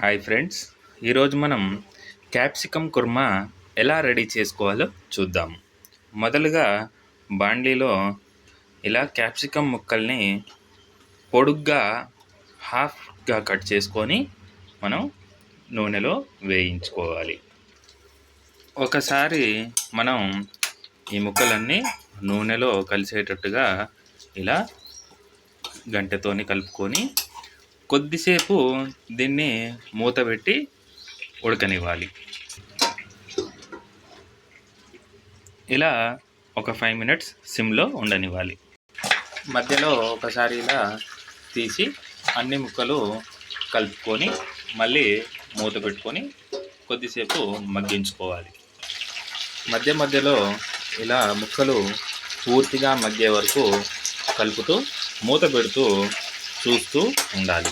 Hi friends. ఈరోజు మనం capsicum kurma ఎలా రెడీ చేసుకోవాలో చూద్దాం. మొదలుగా బాండీలో ఇలా క్యాప్సికమ్ ముక్కల్ని పొడుగ్గా హాఫ్గా కట్ చేసుకొని మనం నూనెలో వేయించుకోవాలి. ఒకసారి మనం ఈ ముక్కలన్నీ నూనెలో కలిసేటట్టుగా ఇలా గంటెతోని కలుపుకొని కొద్దిసేపు దీన్ని మూత పెట్టి ఉడకనివ్వాలి. ఇలా ఒక ఫైవ్ మినిట్స్ సిమ్లో ఉండనివ్వాలి. మధ్యలో ఒకసారి ఇలా తీసి అన్ని ముక్కలు కలుపుకొని మళ్ళీ మూత పెట్టుకొని కొద్దిసేపు మగ్గించుకోవాలి. మధ్య మధ్యలో ఇలా ముక్కలు పూర్తిగా మగ్గే వరకు కలుపుతూ మూత పెడుతూ చూస్తూ ఉండాలి.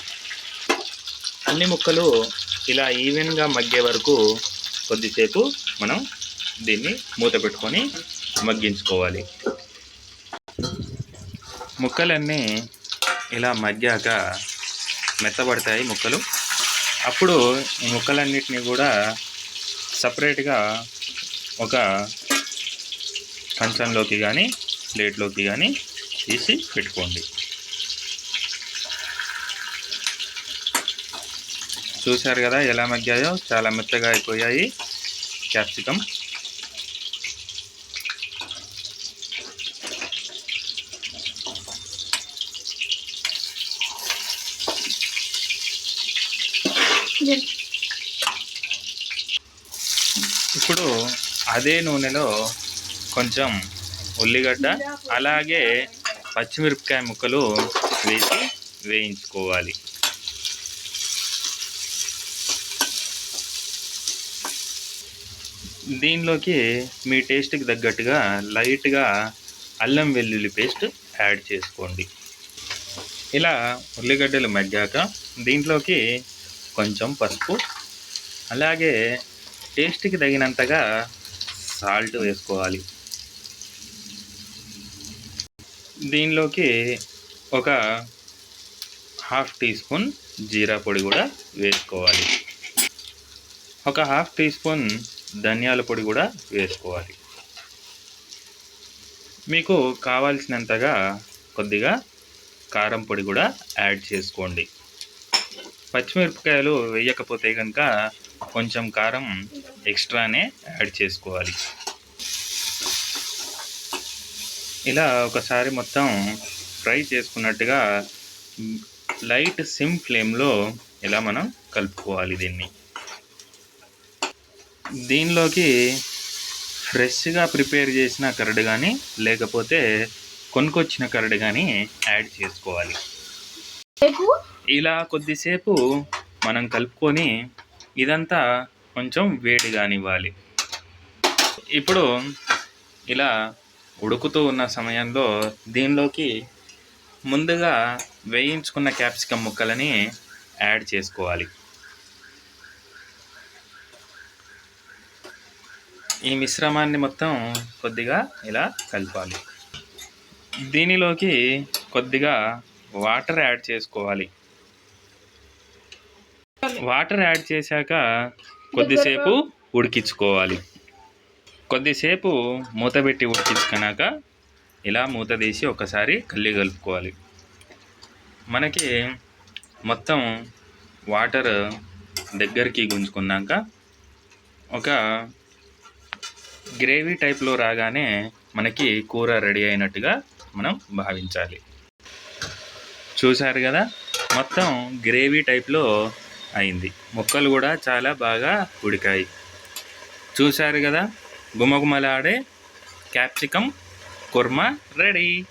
అన్ని ముక్కలు ఇలా ఈవెన్గా మగ్గే వరకు కొద్దిసేపు మనం దీన్ని మూత పెట్టుకొని మగ్గించుకోవాలి. ముక్కలన్నీ ఇలా మగ్గాక మెత్తబడతాయి ముక్కలు. అప్పుడు ఈ ముక్కలన్నిటినీ కూడా సపరేట్గా ఒక కంచంలోకి కానీ ప్లేట్లోకి కానీ తీసి పెట్టుకోండి. చూశారు కదా ఎలా మగ్గాయో చాలా మెత్తగా అయిపోయాయి. క్యాప్సికమ్ ఇప్పుడు అదే నూనెలో కొంచెం ఉల్లిగడ్డ అలాగే పచ్చిమిరపకాయ ముక్కలు వేసి వేయించుకోవాలి. దీనిలోకి మీ టేస్ట్కి తగ్గట్టుగా లైట్గా అల్లం వెల్లుల్లి పేస్ట్ యాడ్ చేసుకోండి. ఇలా ఉల్లిగడ్డలు మగ్గాక దీంట్లోకి కొంచెం పసుపు అలాగే టేస్ట్కి తగినంతగా సాల్ట్ వేసుకోవాలి. దీనిలోకి ఒక హాఫ్ టీ స్పూన్ జీరా పొడి కూడా వేసుకోవాలి. ఒక హాఫ్ టీ స్పూన్ ధనియాల పొడి కూడా వేసుకోవాలి. మీకు కావాల్సినంతగా కొద్దిగా కారం పొడి కూడా యాడ్ చేసుకోండి. పచ్చిమిరపకాయలు వేయకపోతే కనుక కొంచెం కారం ఎక్స్ట్రానే యాడ్ చేసుకోవాలి. ఇలా ఒకసారి మొత్తం ఫ్రై చేసుకున్నట్టుగా లైట్ సిమ్ ఫ్లేమ్లో ఇలా మనం కలుపుకోవాలి దీన్ని. దీనిలోకి ఫ్రెష్గా ప్రిపేర్ చేసిన కరడు కానీ లేకపోతే కొనుక్కొచ్చిన కరడు కానీ యాడ్ చేసుకోవాలి. ఇలా కొద్దిసేపు మనం కలుపుకొని ఇదంతా కొంచెం వేడి కానివ్వాలి ఇప్పుడు ఇలా ఉడుకుతూ ఉన్న సమయంలో దీనిలోకి ముందుగా వేయించుకున్న క్యాప్సికమ్ ముక్కలని యాడ్ చేసుకోవాలి. ఈ మిశ్రమాన్ని మొత్తం కొద్దిగా ఇలా కలపాలి. దీనిలోకి కొద్దిగా వాటర్ యాడ్ చేసుకోవాలి. వాటర్ యాడ్ చేశాక కొద్దిసేపు ఉడికించుకోవాలి. కొద్దిసేపు మూత పెట్టి ఉడికించుకున్నాక ఇలా మూత తీసి ఒకసారి కల్లి కలుపుకోవాలి. మనకి మొత్తం వాటర్ దగ్గరికి గుంజుకున్నాక ఒక గ్రేవీ టైప్లో రాగానే మనకి కూర రెడీ అయినట్టుగా మనం భావించాలి. చూశారు కదా? మొత్తం గ్రేవీ టైప్లో అయింది. ముక్కలు కూడా చాలా బాగా ఉడికాయి. చూశారు కదా? గుమగుమలాడే క్యాప్సికమ్ కుర్మా రెడీ.